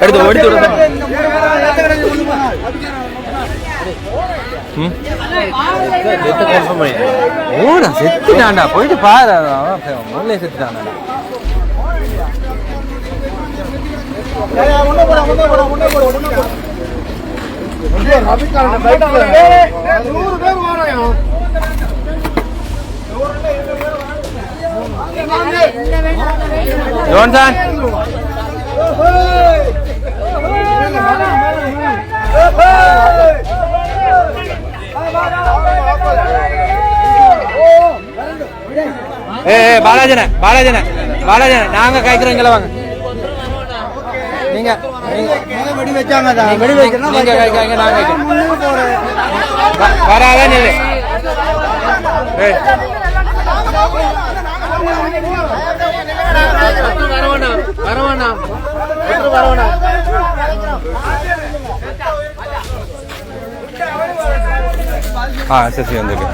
எடுத்து விடுங்க ஓடா செத்துட்டான்டா போயிட்டு பாரு முன்னே செத்துட்டான்டா. நூறு பேர். வராயா ஜோன்சன். ஏ பாலாஜன பாலாஜன பாலாஜன நாங்க காய்க்கிறோம் வாங்க. நீங்க வெடி வச்சாங்க வெடி வைக்கணும் நீங்க காய்க்காங்க நாங்க காய்க்கிறோம் வராத நில்லு. ஏய். ஆ சரி வந்துருக்கு.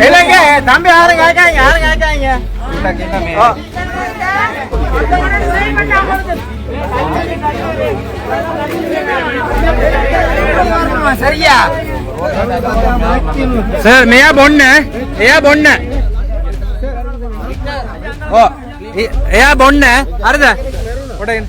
இல்லைங்க தம்பி யாரும் கேட்காங்க யாரும் கேட்காங்க சரியா? சார் நயா பொண்ணு ஏயா பொண்ணு. ஓ ஏயா பொண்ணு. அருதா. உடையன்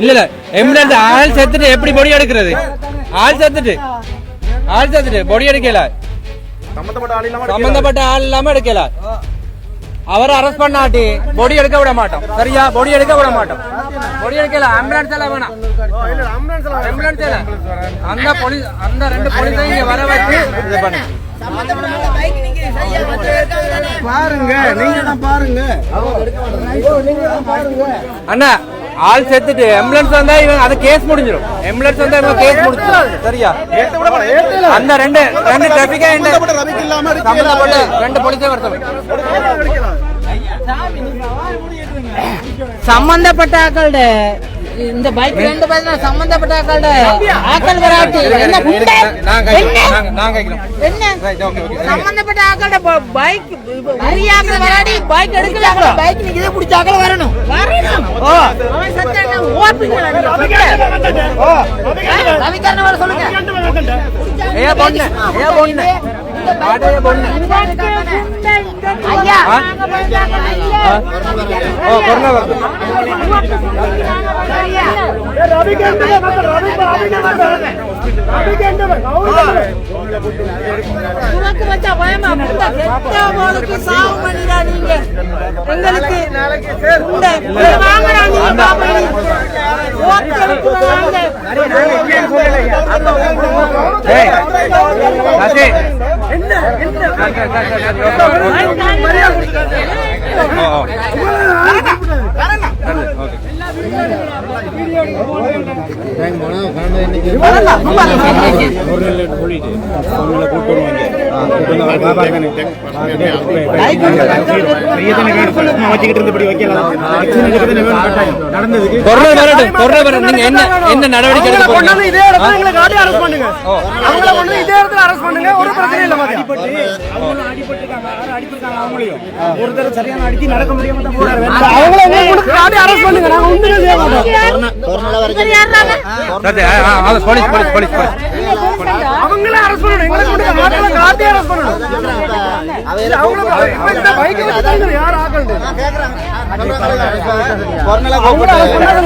இல்ல இல்ல. ஆள் செத்துட்டு எப்படி பொடி எடுக்கிறது? ஆள் செத்துட்டு ஆள் செத்துட்டு பொடி எடுக்கல. சம்பந்தப்பட்ட ஆள் இல்லாம எடுக்கல. அவரை அரெஸ்ட் பண்ணாட்டி பொடி எடுக்க விட மாட்டோம். சரியா? பொடி எடுக்க விட மாட்டோம். பொடி எடுக்கல. ஆம்புலன்ஸ் எல்லாம் வேணாம். ஆம்புலன்ஸ் இல்ல அந்த போலீஸ் அந்த ரெண்டு போலீஸையும் இங்க வர வச்சு இது பண்ணு. பாருங்க நீங்க தான் பாருங்க. அண்ணா ஆள் செத்துட்டு ஆம்புலன்ஸ் வந்தா இவன் அது கேஸ் முடிஞ்சிடும் ஆம்புலன்ஸ் வந்தா இவங்க கேஸ் முடிச்சிடும் சரியா? அந்த ரெண்டு ரெண்டு டிராபிக்கா சம்பந்தப்பட்ட ரெண்டு போலீஸே வருத்தம் சம்பந்தப்பட்ட ஆக்களோட இந்த பைக் ரெண்டு பேரும் சம்பந்தப்பட்ட ஆக்களோட ஆக்கள் வராட்டி. என்ன குண்டை? நான் என்ன? சம்பந்தப்பட்ட ஆக்களோட பைக் உரியாக்கள் வராடி பைக் எடுக்கல பைக் நீங்க இதை பிடிச்ச ஆக்கள் வரணும். வரணும். ஓ. அவன் சத்தான ஓட்டுங்களா நீங்க ஓ ரவிக்காரன் வர சொல்லுங்க. ஏ பொண்ணு. ஏ பொண்ணு. ஆடே பொண்ணு உனக்கு வச்சா பயமா புண்டை சாவு பண்ணிடா நீங்க எங்களுக்கு வாங்கடா நீங்க பாப்பா ஓட்டெடுத்து வாங்க ஏய் சசி ஓ என்ன என்ன நடவடிக்கை அவங்கள பண்ணுங்க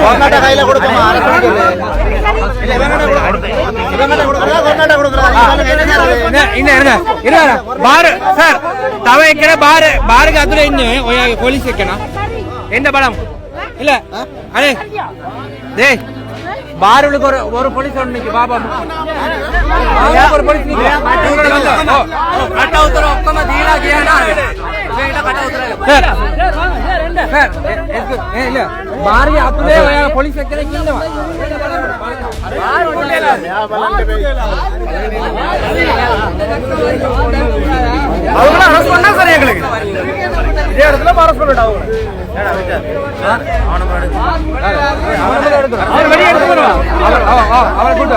கர்நாடகாயில கொடுப்போமா போலீஸ் என்ன படம்? இல்ல. அரே டேய். பாருளுக்கு ஒரு ஒரு போலீஸ் ஒன்று நிக்கு. பாபா ஒரு போலீஸ் நிக்கு. কাটা উতরা অক্ষমা ধীরা গিয়া না এটা কাটা উতরা স্যার স্যার இல்ல பாரி அப்பவே போலீஸ் வைக்கிற கீழ வா. அவங்கள அரஸ்ட் பண்ணா சார் எங்களுக்கு. இதே இடத்துல அரஸ்ட் பண்ணிட்டா அவங்க. அவரை வெளியே எடுத்து அவரை கூட்டு